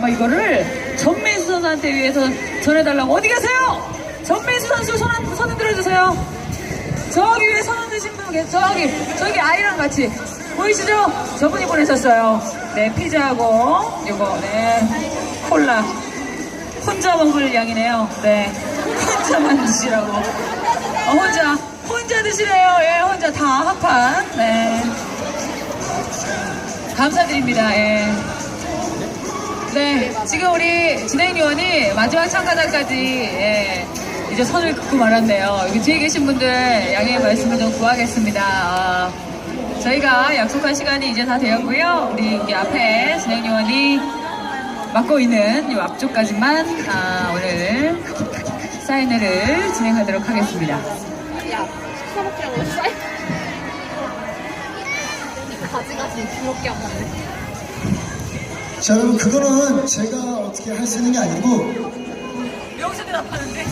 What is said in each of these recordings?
막 이거를 전민수 선수한테 위해서 전해달라고 어디 계세요? 전민수 선수 손, 한- 손 흔들어주세요. 저기 위에 손 흔드신 분 계세요. 저기 저기 아이랑 같이 보이시죠? 저분이 보내셨어요. 네 피자하고 이거 네 콜라 혼자 먹을 양이네요. 네 혼자만 드시라고. 어, 혼자 혼자 드시래요. 예 혼자 다 합판. 네 감사드립니다. 예. 네, 지금 우리 진행 요원이 마지막 참가자까지 예, 이제 선을 긋고 말았네요. 여기 뒤에 계신 분들 양해의 말씀을 좀 구하겠습니다. 아, 저희가 약속한 시간이 이제 다 되었고요. 우리 여기 앞에 진행 요원이 맡고 있는 이 앞쪽까지만 아, 오늘 사인회를 진행하도록 하겠습니다. 야, 식사 먹기라고 쌀. 가지가지 부럽게 안 먹네. 자 여러분 그거는 제가 어떻게 할 수 있는 게 아니고 여기서 대답하는데.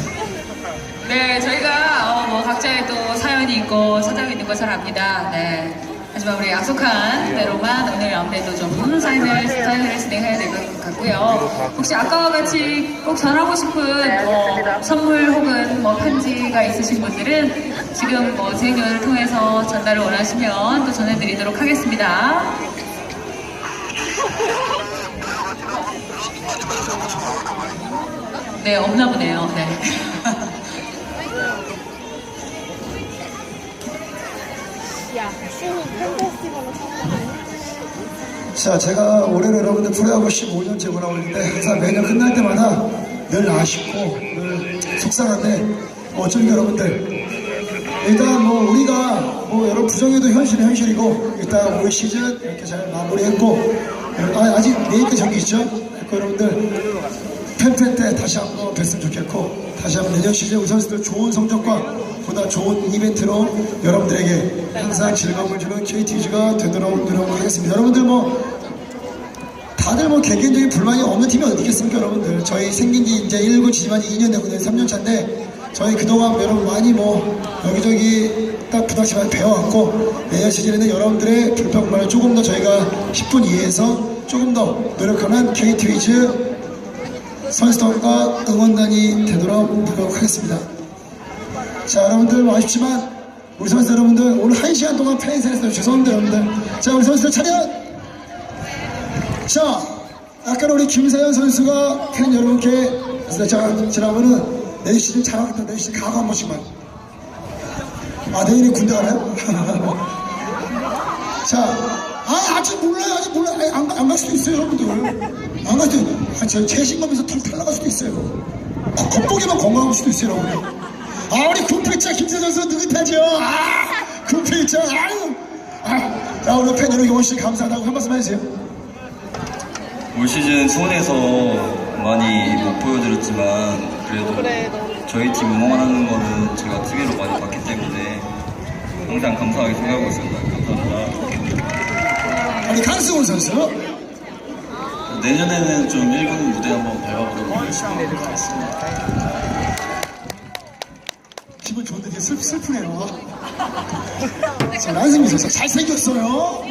네, 저희가 어, 뭐 각자의 또 사연이 있고 사정이 있는 거 잘 압니다. 네. 하지만 우리 약속한 대로만 오늘 아무래도 좀 사인을, 사인을 진행해야 될 것 같고요. 혹시 아까와 같이 꼭 전하고 싶은 뭐 선물 혹은 뭐 편지가 있으신 분들은 지금 뭐 진행료를 통해서 전달을 원하시면 또 전해드리도록 하겠습니다. 네, 없나 보네요. 네. 자 제가 올해는 여러분들 프로야구 15년째 보라고 있는데 항상 매년 끝날 때마다 늘 아쉽고 늘 속상한데 어쩌면 여러분들 일단 뭐 우리가 뭐 여러분 부정해도 현실은 현실이고 일단 올 시즌 이렇게 잘 마무리했고 아, 아직 내일까지 경기 있죠? 여러분들 팬팬 때 다시 한번 뵀으면 좋겠고 다시 한번 내년 시즌 우리 선수들 좋은 성적과 보다 좋은 이벤트로 여러분들에게 항상 즐거움을 주는 KTG가 되도록 노력하겠습니다. 여러분들 뭐 다들 뭐 개개인적인 불만이 없는 팀이 어디 있겠습니까 여러분들 저희 생긴 지 이제 1구 지지만이 2년 되고 3년 차인데 저희 그동안 여러분 많이 뭐 여기저기 딱 부닥치만 배워왔고 내년 시즌에는 여러분들의 불평만을 조금 더 저희가 10분 이해해서 조금 더 노력하는 KT위즈 선수단과 응원단이 되도록 노력 하겠습니다 자 여러분들 뭐 아쉽지만 우리 선수 여러분들 오늘 1시간 동안 팬사에서 죄송합니다 여러분들 자 우리 선수들 차렷 자, 아까 우리 김세현 선수가 팬 여러분께 자, 지난번은 내일 시즌 잘하겠다. 내일 시즌 각오 한 번씩만. 아, 내일이 군대 가나요? 자, 아, 아직 몰라요. 아직 몰라요. 아니, 안, 가- 안갈 수도 있어요, 여러분들. 안 갈 수도, 아, 저 최신검에서 털 탈나갈 수도 있어요. 어, 겉보기만 건강할 수도 있어요, 여러분들. 아, 우리 군필자 김세현 선수 느긋하죠? 아, 군필자, 아유. 아, 자, 우리 팬 여러분 영원씨 감사하다고 한 말씀 해주세요. 올 시즌 수원에서 많이 못 보여드렸지만 그래도 저희 팀 응원하는 거는 제가 TV로 많이 봤기 때문에 항상 감사하게 생각하고 있습니다. 감사합니다. 아니 강승훈 선수. 내년에는 좀 1군 무대 한번 밟아보도록 하겠습니다. 기분 좋은데 되게 슬, 슬프네요. 자 란승민 선수 잘생겼어요.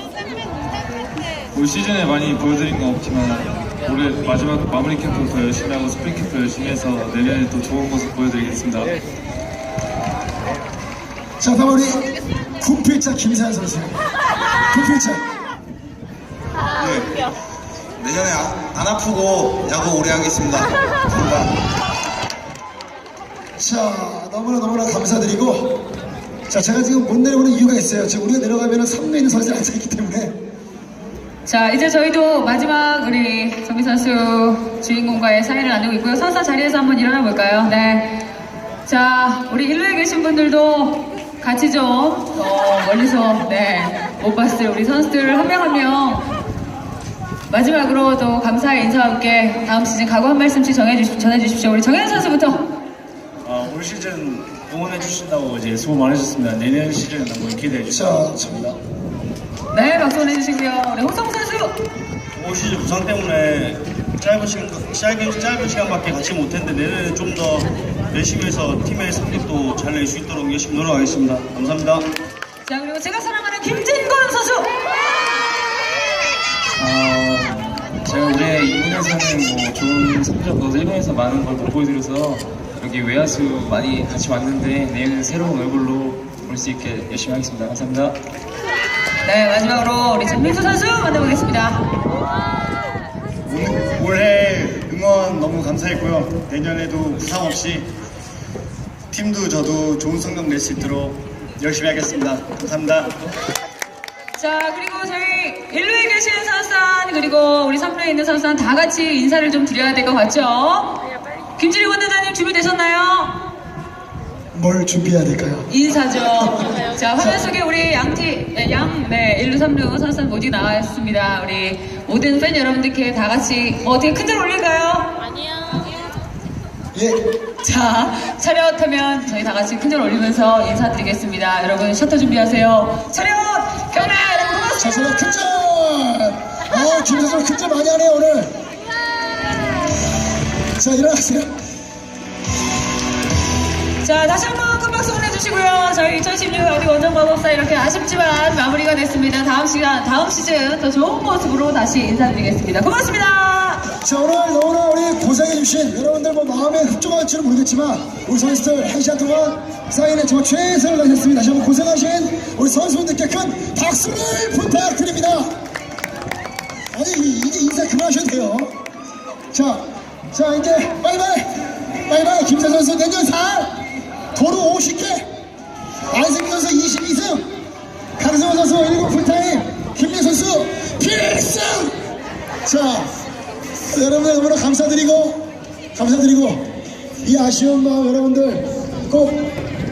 올 시즌에 많이 보여드린 건 없지만 올해 마지막 마무리 캠프 더 열심히 하고 스프링 캠프 열심히 해서 내년에 또 좋은 모습 보여드리겠습니다. 자 다음 우리 군필자 김세현 선수 군필자 네. 내년에 아- 안 아프고 야구 오래 하겠습니다. 자 너무나 너무나 감사드리고 자 제가 지금 못 내려오는 이유가 있어요 지금 우리가 내려가면 3루 있는 선수들이 앉아 있기 때문에 자, 이제 저희도 마지막 우리 정미 선수 주인공과의 사인을 나누고 있고요. 선사 자리에서 한번 일어나 볼까요? 네. 자, 우리 일루에 계신 분들도 같이 좀 어, 멀리서 네, 못 봤을 우리 선수들 한 명 한명 마지막으로 또 감사의 인사와 함께 다음 시즌 각오 한 말씀씩 정해주십, 전해주십시오. 우리 정현 선수부터. 아, 올 시즌 응원해 주신다고 이제 수고 많으셨습니다. 내년 시즌 한번 기대해 주시면 자 감사합니다. 네, 박수 보내주시고요. 우리 호성 선수. 올 시즌 부상 때문에 짧은 시간, 짧은, 짧은 시간밖에 같이 못했는데 내년에 좀더 열심히 해서 팀의 성적도 잘 낼 수 있도록 열심히 노력하겠습니다. 감사합니다. 자, 그리고 제가 사랑하는 김 2군에서는 뭐 좋은 성적 넣어서 1군에서 많은 걸못 보여드려서 여기 외야수 많이 같이 왔는데 내일은 새로운 얼굴로 볼수 있게 열심히 하겠습니다. 감사합니다. 네, 마지막으로 우리 전민수 선수 만나보겠습니다. 올해 응원 너무 감사했고요. 내년에도 부상 없이 팀도 저도 좋은 성적 낼 수 있도록 열심히 하겠습니다. 감사합니다. 자, 그리고 저희 1루에 계시는 선수단, 그리고 우리 3루에 있는 선수단 다 같이 인사를 좀 드려야 될 것 같죠? 김진희 원대장님 준비되셨나요? 뭘 준비해야 될까요? 인사죠. 자, 화면 속에 우리 양티, 네, 양, 네, 1루, 3루 선수단 모두 나왔습니다. 우리 모든 팬 여러분들께 다 같이 뭐 어떻게 큰절 올릴까요? 예. 자, 차렷하면 저희 다 같이 큰절 올리면서 인사드리겠습니다. 여러분 셔터 준비하세요. 차렷! 경례! 여러분 자, 고맙습니다. 서로 큰절! 어, 김선수 큰절 많이 하네요, 오늘. 자, 일어나세요. 자, 다시 한번 큰 박수 보내주시고요. 저희 2016 어디 원정 마법사 이렇게 아쉽지만 마무리가 됐습니다. 다음 시간, 다음 시즌 더 좋은 모습으로 다시 인사드리겠습니다. 고맙습니다. 자, 오늘 너무나 우리 고생해주신 여러분들 뭐 마음에 흡족할지는 모르겠지만 우리 선수들 한 시간 동안 사인에 정말 최선을 다하셨습니다. 다시 한번 고생하신 우리 선수분들께 큰 박수를 부탁드립니다. 아니, 이- 이제 돼요. 자, 자, 이제 바이바이! 바이바이! 김세 선수 내년 4월 도로 50개! 안승민 선수 22승! 강승호 선수 1군 풀타임! 김민 선수 필승! 자, 여러분들 너무나 감사드리고 감사드리고 이 아쉬운 마음 여러분들 꼭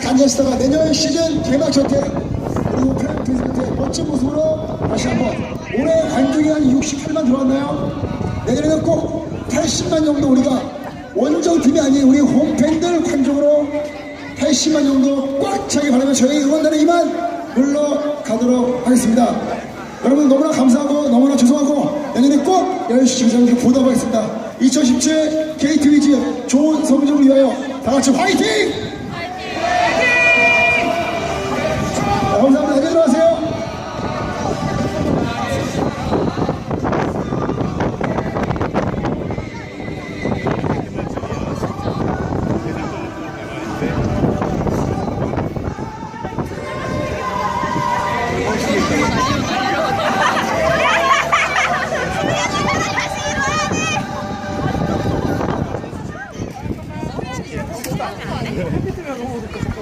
간절시다가 내년 시즌 개막 전태 그리고 팬분들한테 멋진 모습으로 다시 한번 올해 관중이 한 68만 들어왔나요? 내년에는 꼭 80만 정도 우리가 원정팀이 아닌 우리 홈팬들 관중으로 80만 정도 꽉 차기 바라며 저희 응원단은 이만 물러가도록 하겠습니다. 여러분 너무나 감사하고 너무나 죄송하고 내년에 꼭 열심히 저렇게 보답하겠습니다. 2017 KT 위즈 좋은 성적을 위하여 다 같이 화이팅!